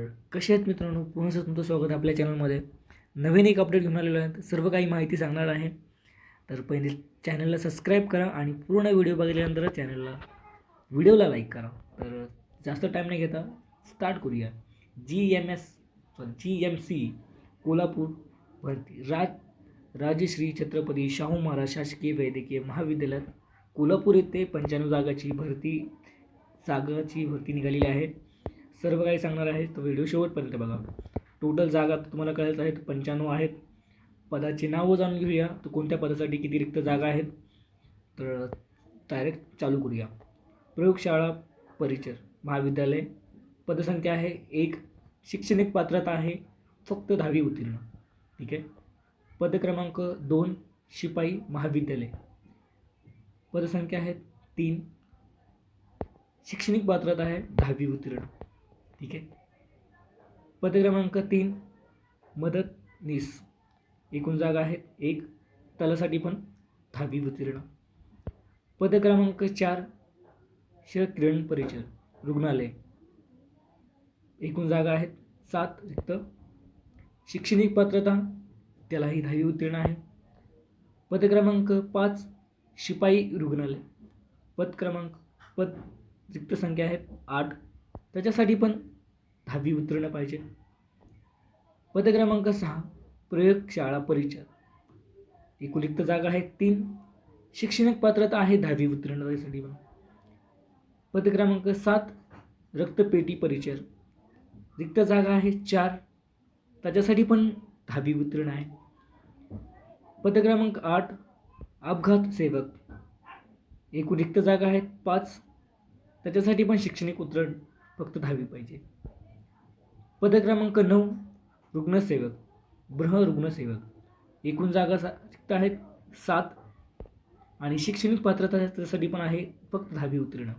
तर कसे आहेत मित्रांनो? पुन्हा तुमचं स्वागत आपल्या चॅनलमध्ये. नवीन एक अपडेट घेऊन आलेलो आहे. तर सर्व काही माहिती सांगणार आहे. तर पहिले चॅनलला सबस्क्राईब करा आणि पूर्ण व्हिडिओ बघितल्यानंतर चॅनलला व्हिडिओला लाईक करा. तर जास्त टाईम नाही घेता स्टार्ट करूया. G M S sorry G M C Kolhapur भरती राज राजश्री छत्रपती शाहू महाराज शासकीय वैद्यकीय महाविद्यालयात कोल्हापूर येथे पंच्याण्णव जागाची भरती जागाची भरती निघालेली आहे. सर्व काही सांगणार आहे. तर व्हिडिओ शेवटपर्यंत बघा. टोटल जागा तुम्हाला कळायचं आहेत पंच्याण्णव आहेत. पदाची नावं जाणून घेऊया. तर कोणत्या पदासाठी किती रिक्त जागा आहेत? तर डायरेक्ट चालू करूया. प्रयोगशाळा परिचर महाविद्यालय. पदसंख्या आहे एक. शैक्षणिक पात्रता आहे. फक्त दहावी उत्तीर्ण. ठीक आहे? पद क्रमांक दोन शिपाई महाविद्यालय. पदसंख्या आहे तीन. शैक्षणिक पात्रता आहे दहावी उत्तीर्ण. ठीक आहे? पद क्रमांक तीन मदतनीस एकूण जागा आहेत एक तलासाठी पण दहावी उत्तीर्ण पद क्रमांक चार किरण परिचर रुग्णालय. एकूण जागा आहेत सात रिक्त. शैक्षणिक पात्रता त्यालाही दहावी उत्तीर्ण आहे. पद क्रमांक पाच शिपाई रुग्णालय. पद क्रमांक पद रिक्त संख्या आहेत आठ त्याच्यासाठी पण दहावी उतरणं पाहिजे. पद क्रमांक सहा प्रयोगशाळा परिचर एकूण जागा आहेत तीन. शैक्षणिक पात्रता आहे दहावी उत्तीर्ण त्यासाठी पण. पद क्रमांक सात रक्तपेटी परिचर रिक्त जागा आहे चार. त्याच्यासाठी पण दहावी उतरण आहे. पद क्रमांक आठ अपघात सेवक. एकूण रिक्त जागा आहेत पाच. त्याच्यासाठी पण शैक्षणिक उतरण फक्त दहावी पाहिजे. पद क्रमांक नऊ रुग्णसेवक. बृह रुग्णसेवक. एकूण जागा सा रिक्त आहेत सात आणि शैक्षणिक पात्रता त्यासाठी पण आहे फक्त दहावी उत्तीर्ण.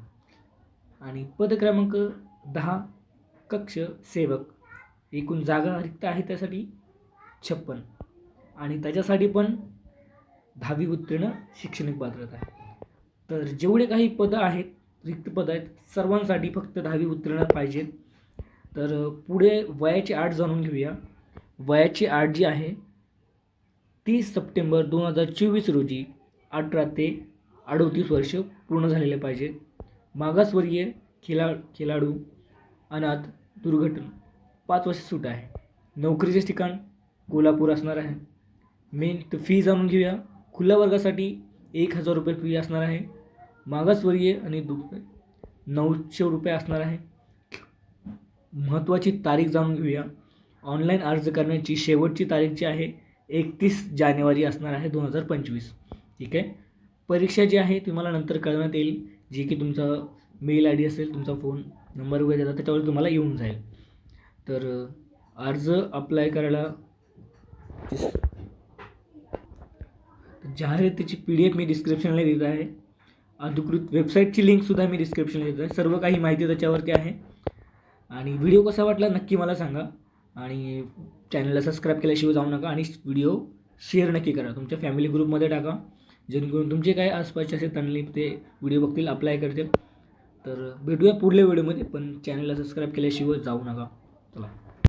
आणि पद क्रमांक दहा कक्ष सेवक. एकूण जागा रिक्त आहे त्यासाठी छप्पन. आणि त्याच्यासाठी पण दहावी उत्तीर्ण शैक्षणिक पात्रता आहे. तर जेवढे काही पदं आहेत रिक्त पदं आहेत. सर्वांसाठी फक्त दहावी उत्तीर्ण पाहिजे तर पुढे वयाची आठ जाणून घेऊया. वयाची आठ जी आहे तीस सप्टेंबर दोन हजार चोवीस रोजी अठरा ते अडोतीस वर्ष पूर्ण झालेले पाहिजे. मागासवर्गीय खेळा खेळाडू अनाथ दुर्घटना. पाच वर्ष सूट आहे. नोकरीचे ठिकाण कोल्हापूर असणार आहे. मेन तर फी जाणून घेऊया. खुल्या वर्गासाठी एक हजार रुपये फी असणार आहे. मागासवर्गीय आणि दु नऊशे रुपये असणार आहे. महत्त्वाची तारीख जाणून घेऊया. ऑनलाईन अर्ज करण्याची शेवटची तारीख जी आहे एकतीस जानेवारी असणार आहे दोन हजार पंचवीस. ठीक आहे? परीक्षा जी आहे तुम्हाला नंतर कळवण्यात येईल. जी की तुमचा मेल आय डी असेल तुमचा फोन नंबर वगैरे देतात त्याच्यावर तुम्हाला येऊन जाईल. तर अर्ज अप्लाय करायला जाहिरातीची पी डी एफ मी डिस्क्रिप्शनला देत आहे. अधिकृत वेबसाईटची लिंकसुद्धा मी डिस्क्रिप्शन देतो आहे सर्व काही माहिती त्याच्यावरती आहे. आणि व्हिडिओ कसा वाटला नक्की मला सांगा. आणि चॅनलला सबस्क्राईब केल्याशिवाय जाऊ नका. आणि व्हिडिओ शेअर नक्की करा. तुमच्या फॅमिली ग्रुपमध्ये टाका. जेणेकरून तुमचे काय आसपासचे असेल त्यांनी ते व्हिडिओ बघतील अप्लाय करतील. तर भेटूया पुढल्या व्हिडिओमध्ये पण चॅनलला सबस्क्राईब केल्याशिवाय जाऊ नका. चला.